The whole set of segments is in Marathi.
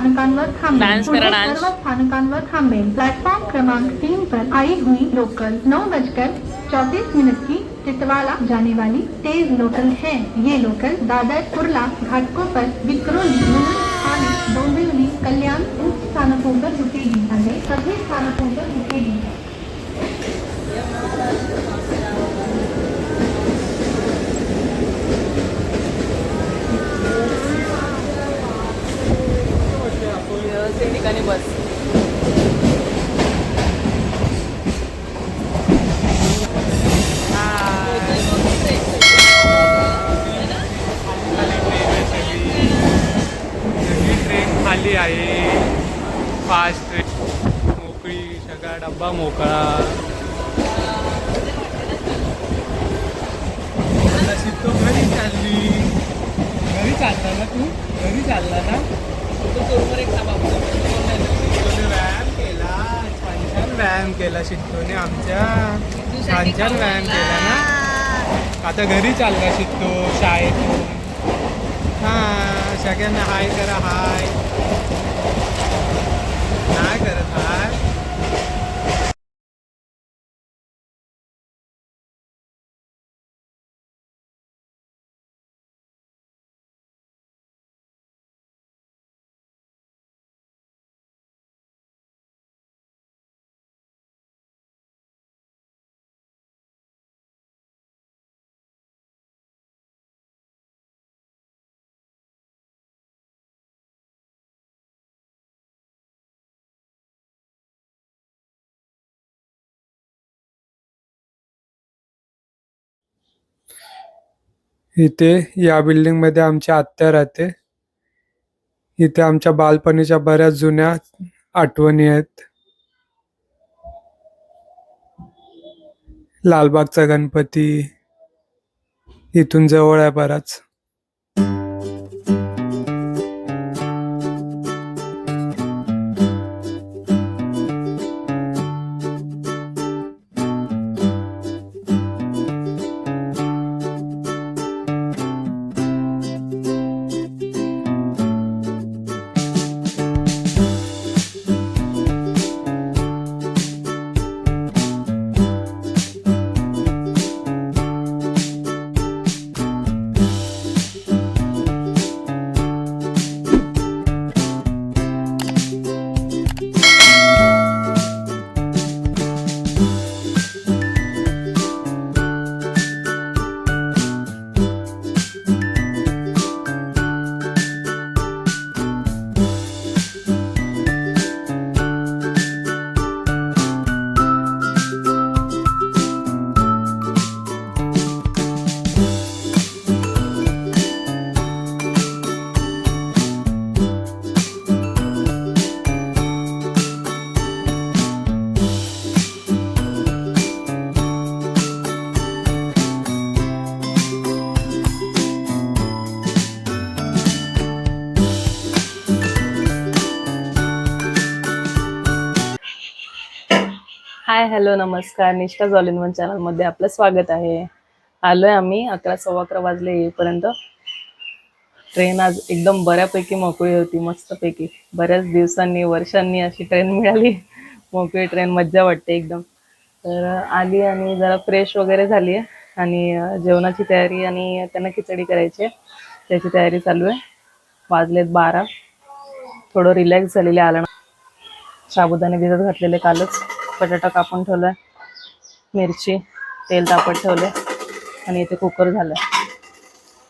स्थानकांवर थांबेल पुढे सर्व स्थानकांवर थांबेल प्लेटफॉर्म क्रमांक तीन पर आई हुई लोकल नौ बजकर चौतीस मिनट की टिटवाला जाने वाली तेज लोकल है. ये लोकल दादर कुरला घाटकों पर विक्रोली ठाणे डोंबिवली कल्याण उप स्थानकों पर रुकेगी. अरे सभी स्थानकों पर रुकेगी. व्यवस्थित ठिकाणी बस. सगळी ट्रेन खाली आहे. फास्ट ट्रेन मोकळी सगळा डब्बा मोकळा. आता शिकतो घरी चालली. घरी चालला ना तू? घरी चालला ना? व्यायाम केला छान छान व्यायाम केला शिकतोने आमच्या. छान छान व्यायाम केला ना? आता घरी चालला शिकतो शाळेतून. हां सगळ्यांना हाय करा हाय. इथे या बिल्डिंगमध्ये आमची आत्या राहते. इथे आमच्या बालपणीच्या बऱ्याच जुन्या आठवणी आहेत. लालबागचा गणपती इथून जवळ आहे बराच. हाय हॅलो नमस्कार. निष्ठा ऑल वन चॅनलमध्ये आपलं स्वागत आहे. आलोय आम्ही अकरा सव्वा अकरा वाजले येईपर्यंत. ट्रेन आज एकदम बऱ्यापैकी मोकळी होती मस्तपैकी. बऱ्याच दिवसांनी वर्षांनी अशी ट्रेन मिळाली. मोकळी ट्रेन मज्जा वाटते एकदम. तर आली आणि जरा फ्रेश वगैरे झाली आहे. आणि जेवणाची तयारी आणि त्यांना खिचडी करायची आहे. त्याची तयारी चालू आहे. वाजलेत बारा. थोडं रिलॅक्स झालेले आलं साबुदाणे भिजत घातलेले कालच. बटाटा कापून ठेवलं मिरची तेल तापत ठेवले आणि इथे कुकर झालं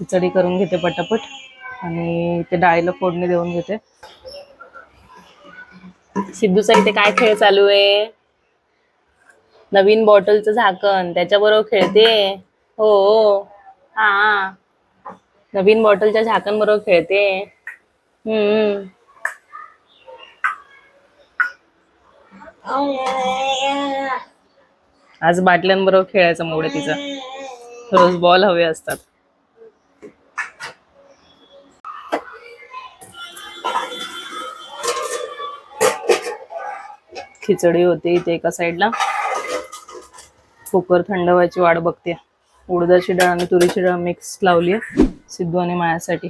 खिचडी करून घेते पटापट. आणि इथे डाळीला फोडणी देऊन घेते. सिद्धूचा इथे काय खेळ चालू आहे? नवीन बॉटलचं झाकण त्याच्याबरोबर खेळते? हो, हो. हा. नवीन बॉटलच्या झाकण बरोबर खेळते हम्म. आज बाटल्यांबरोबर खेळायचा मोड आहे तिचा. रोज बॉल हवे असतात. खिचडी होते इथे एका साईडला कुकर थंड व्हायची वाट बघते. उडदाची डाळ आणि तुरीची डाळ मिक्स लावली आहे सिद्धू आणि मायासाठी.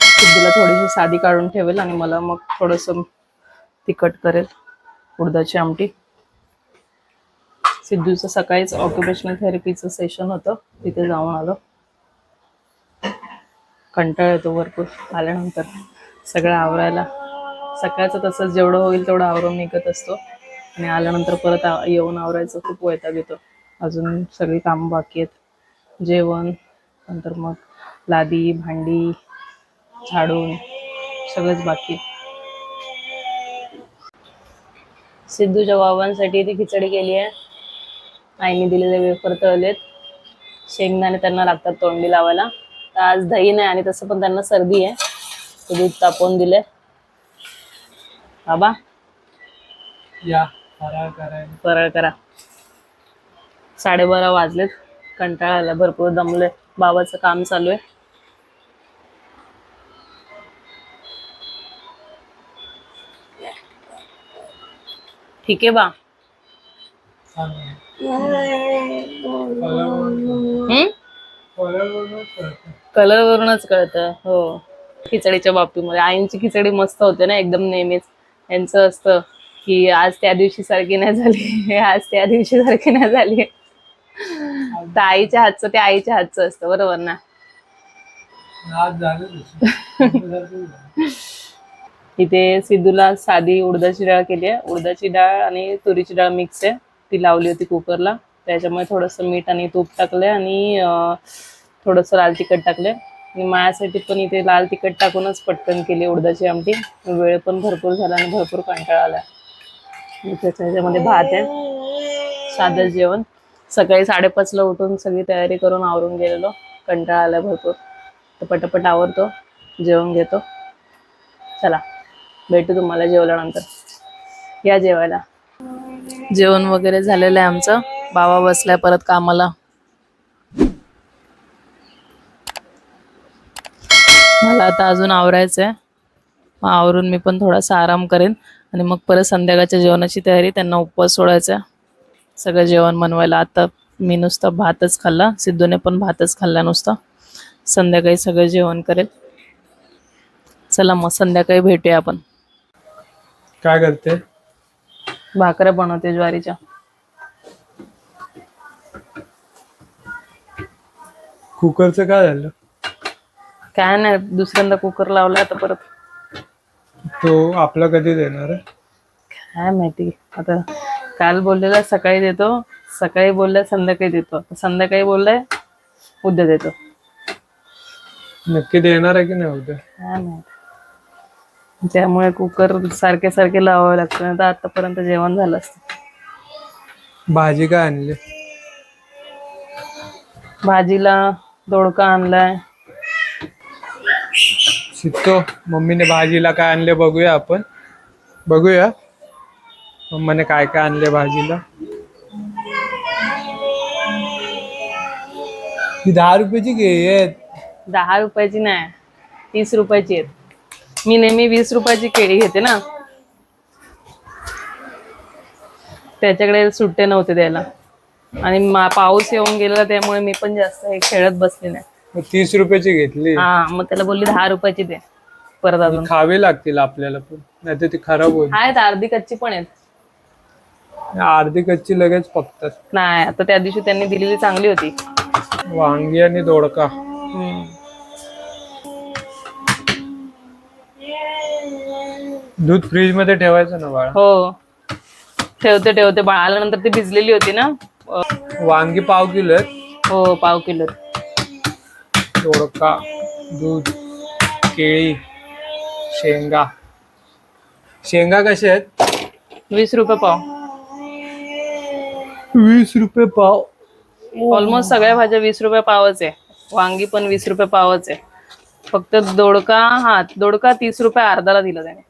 सिद्धूला थोडीशी साधी काढून ठेवेल आणि मला मग थोडंसं तिखट करेल उडदाची आमटी. सिद्धूचं सकाळीच ऑक्युपेशनल थेरपीचं सेशन होतं तिथे जाऊन आलो. कंटाळ येतो भरपूर आल्यानंतर सगळं आवरायला. सकाळचं तसंच जेवढं होईल तेवढं आवरून निघत असतो. आणि आल्यानंतर परत येऊन आवरायचं खूप वैताग येतो. अजून सगळी कामं बाकी आहेत. जेवण नंतर मग लादी भांडी झाडून सगळंच बाकी आहे. सिद्धूच्या बाबांसाठी ती खिचडी केली आहे. आईने दिलेले वेफर तळलेत शेंगदाणे त्यांना लागतात तोंडी लावायला. तर आज दही नाही आणि तसं पण त्यांना सर्दी आहे. दूध तापवून दिले. बाबा. या फराळ करा. साडेबारा वाजलेत. कंटाळा आला भरपूर दमले बाबाचं काम चालू आहे. ठीक आहे बा. कलर वरूनच कळतं हो. खिचडीच्या बाबतीमध्ये. आईंची खिचडी मस्त होते ना एकदम नेहमीच. यांचं असतं की आज त्या दिवशी सारखी नाही झाली आज त्या दिवशी सारखी नाही झाली. तर आईच्या हातचं ते आईच्या हातचं असतं बरोबर ना? आज झालं इथे सिद्धूला साधी उडदाची डाळ केली आहे. उडदाची डाळ आणि तुरीची डाळ मिक्स आहे. ती लावली होती कुकरला त्याच्यामुळे थोडंसं मीठ आणि तूप टाकलंय आणि थोडंसं लाल तिखट टाकलंय. आणि माझ्यासाठी पण इथे लाल तिखट टाकूनच पटकन केली उडदाची आमटी. वेळ पण भरपूर झाला आणि भरपूर कंटाळा आला. आणि त्याच्या ह्याच्यामध्ये भात आहे. साधं जेवण. सकाळी साडेपाचला उठून सगळी तयारी करून आवरून गेलेलो. कंटाळा आला भरपूर. तर पटापट आवरतो. जेवण घेतो. चला. भेटू तुम्हाला जेवल्यानंतर. या जेवायला. जेवण वगैरे झालेलं आहे आमचं. बाबा बसलाय परत कामाला. मला आता अजून आवरायचं आहे मग आवरून मी पण थोडासा आराम करेन. आणि मग परत संध्याकाळच्या जेवणाची तयारी त्यांना उपवास सोडायचा. सगळं जेवण बनवायला. आता मी नुसतं भातच खाल्ला. सिद्धूने पण भातच खाल्ला नुसता. संध्याकाळी सगळं जेवण करेल. चला मग संध्याकाळी भेटूया आपण. काय करते? भाकऱ्या बनवते ज्वारीच्या. कुकरचं काय झालं? काय नाही दुसऱ्यांदा कुकर लावला आता परत. तो आपला कधी देणार आहे? काय माहिती आता काल बोललेला सकाळी देतो. सकाळी बोललाय संध्याकाळी देतो. आता संध्याकाळी बोललाय उद्या देतो. नक्की देणार आहे की नाही उद्या? काय माहिती. त्यामुळे कुकर सारखे सारखे लावावे लागतं नाही तर आतापर्यंत जेवण झालं असतं. भाजी काय आणली? भाजीला दोडका आणलाय. शिकतो मम्मीने भाजीला काय आणले बघूया आपण. बघूया. मम्माने काय काय आणले भाजीला? दहा रुपयाची घे दहा रुपयाची नाही तीस रुपयाची आहेत. मी नेहमी वीस रुपयाची केळी घेते ना. त्याच्याकडे सुट्टे नव्हते द्यायला. आणि मा- पाऊस येऊन गेलेला त्यामुळे मी पण जास्त हे खेळत बसले नाही. तीस रुपयाची घेतली. हा मग त्याला बोलली दहा रुपयाची दे. परत अजून. खावी लागतील आपल्याला पण नाही ती खराब होईल. आहेत अर्धी कच्ची पण आहेत. अर्धी कच्ची लगेच पकतात. नाही आता त्या दिवशी त्यांनी दिलेली चांगली होती. वांगी आणि दोडका. दूध फ्रीजमध्ये ठेवायचं ना बाळा? हो. ठेवते ठेवते. बा आल्यानंतर ती भिजलेली होती ना? वांगी पाव किलो आहेत. हो पाव किलो दोडका दूध केळी शेंगा. शेंगा कशा आहेत? वीस रुपये पाव. वीस रुपये पाव. ऑलमोस्ट सगळ्या भाज्या वीस रुपये पावच आहे. वांगी पण वीस रुपये पावच आहे. फक्त दोडका हा दोडका तीस रुपये अर्धाला दिला त्याने.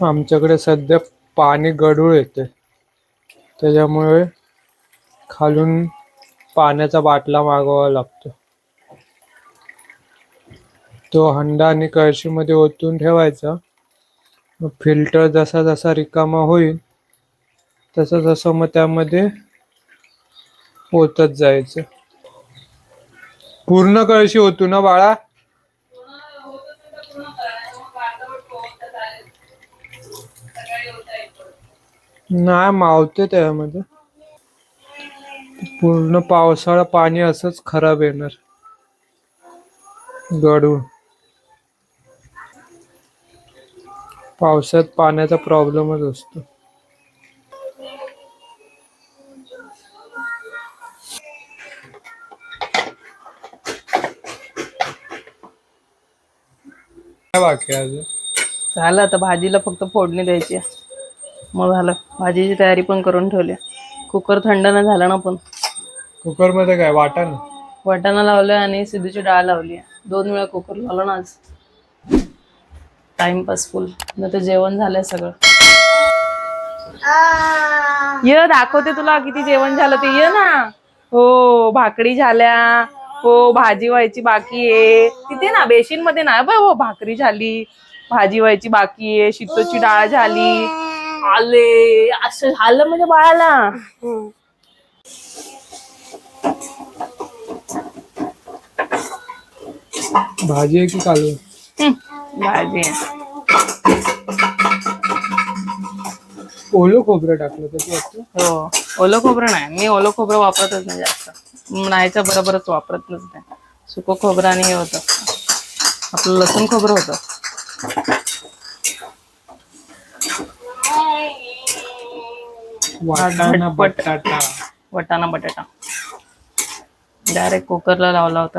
आमच्याकडे सध्या पाणी गढूळ येते त्याच्यामुळे खालून पाण्याचा बाटला मागवावा लागतो. तो हंडा आणि कळशीमध्ये ओतून ठेवायचा. फिल्टर जसा जसा रिकामा होईल तसं तसं मग त्यामध्ये ओतत जायचं. पूर्ण कळशी होतो ना बाळा? नाही मावते त्यामध्ये. पूर्ण पावसाळा पाणी असंच खराब येणार. गडून पावसात पाण्याचा प्रॉब्लेमच असतो. काय बाकी आहे अजून? झालं आता भाजीला फक्त फोडणी द्यायची आहे. मग झालं. भाजीची तयारी पण करून ठेवली. कुकर थंड नाही झालं ना पण. कुकरमध्ये काय वाटा ना वाटाणा लावलं आणि सिद्धूची डाळ लावली दोन वेळा कुकर लावलं ना आज. टाइमपास फुल न तर जेवण झालंय सगळं. ये दाखवते तुला किती जेवण झालं ते. ये ना. हो भाकरी झाल्या. हो भाजी व्हायची बाकी आहे. तिथे ना बेसिनमध्ये ना हो भाकरी झाली. भाजी व्हायची बाकी आहे. शितोची डाळ झाली. आले असं झालं म्हणजे बाळाला. भाजी आहे की कालू भाजी आहे. ओलं खोबरं टाकलं तर वाटतं हो ओलं खोबरं नाही. मी ओलं खोबरं वापरतच नाही जास्त. नाहीच्या बरोबरच वापरतच नाही. सुकं खोबरं आणि हे होतं. आपलं लसूण खोबरं होतं. वाटाणा. बटाटा. वटाणा बटाटा. डायरेक्ट कुकरला लावला होता.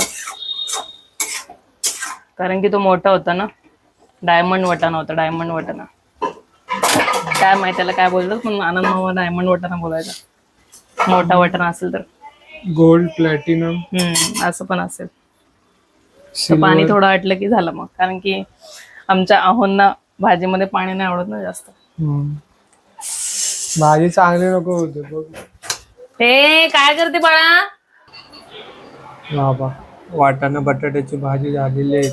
कारण की तो मोठा होता ना. डायमंड वटाणा होता डायमंड वटाणा. काय माहिती त्याला काय बोलतात पण आनंद मामा डायमंड वटाणा बोलायचा. मोठा वटाणा असेल तर. गोल्ड प्लॅटिनम हम्म असं पण असेल. पाणी थोडं आटलं की झालं मग. कारण की आमच्या आहोंना भाजीमध्ये पाणी नाही आवडत ना जास्त. भाजी चांगली नको होते बघ. हे काय करते बाळा? बाबा वाटाणा बटाट्याची भाजी झालेली आहे.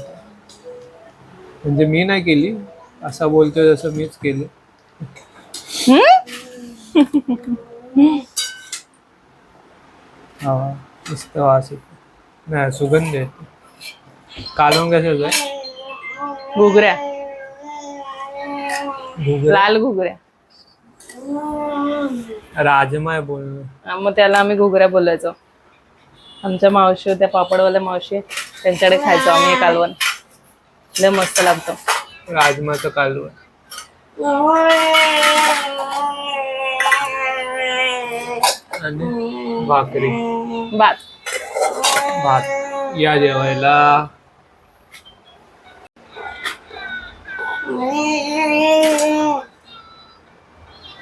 म्हणजे मी नाही केली असं बोलतोय जसं मीच केली. हा मस्त वास येतो. नाही सुगंध येतो. कालवण कशाचं आहे? घुगऱ्या. घुगऱ्या. लाल घुगऱ्या. राजमा आहे बोलणं हा, मग त्याला आम्ही घुगऱ्या बोलायचो. आमच्या मावशी होत्या पापडवाल्या मावशी. त्यांच्याकडे खायचो आम्ही हे कालवण. लय मस्त लागतं. राजमाचं कालवण. आणि भाकरी. भात. भात. या जेवायला.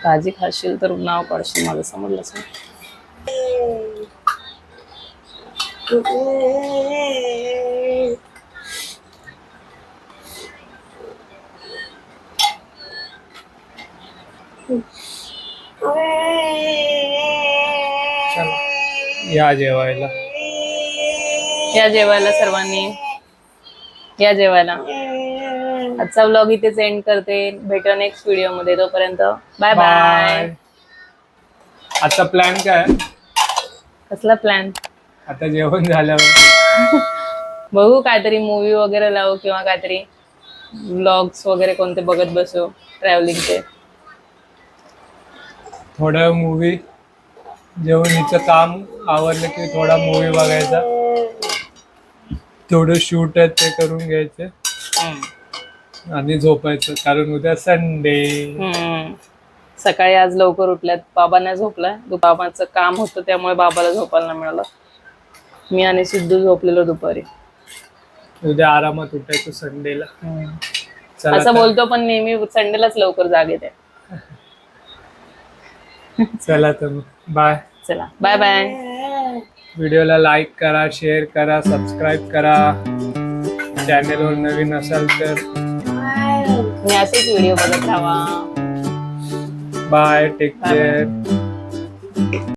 भाजी खाशील तर नाव काढशील माझं समजलंच चला या जेवायला. या जेवायला सर्वांनी. या जेवायला. आजचा व्लॉग इथेच एंड करते. भेटू नेक्स्ट व्हिडिओमध्ये. तोपर्यंत बाय बाय आता प्लॅन काय कसला प्लॅन आता जेवण झाल्यावर. बघू काहीतरी मूवी वगैरे लावू किंवा काहीतरी व्लॉग्स वगैरे कोणते बघत बसू ट्रॅव्हलिंगचे थोडं मूवी जेवण हिचं काम आवडलं की थोडा मूवी बघायचा. थोडं शूट आहे ते करून घ्यायचे. आणि झोपायचं कारण उद्या संडे हम्म. सकाळी आज लवकर उठल्यात. बाबा नाही झोपलाय. दु- बाबांचं काम होतं त्यामुळे बाबाला झोपायला नाही मिळालं. मी आणि सिद्धू झोपलेलो दुपारी. उद्या आरामात उठायचं संडेला चला असं तर- बोलतो पण नेहमी संडेलाच लवकर जाग येते चला तर बाय चला. बाय बाय व्हिडिओला लाईक करा शेअर करा सबस्क्राईब करा. चॅनेलवर नवीन असाल तर. मी असेच व्हिडिओ बघत राहा बाय टेक. केअर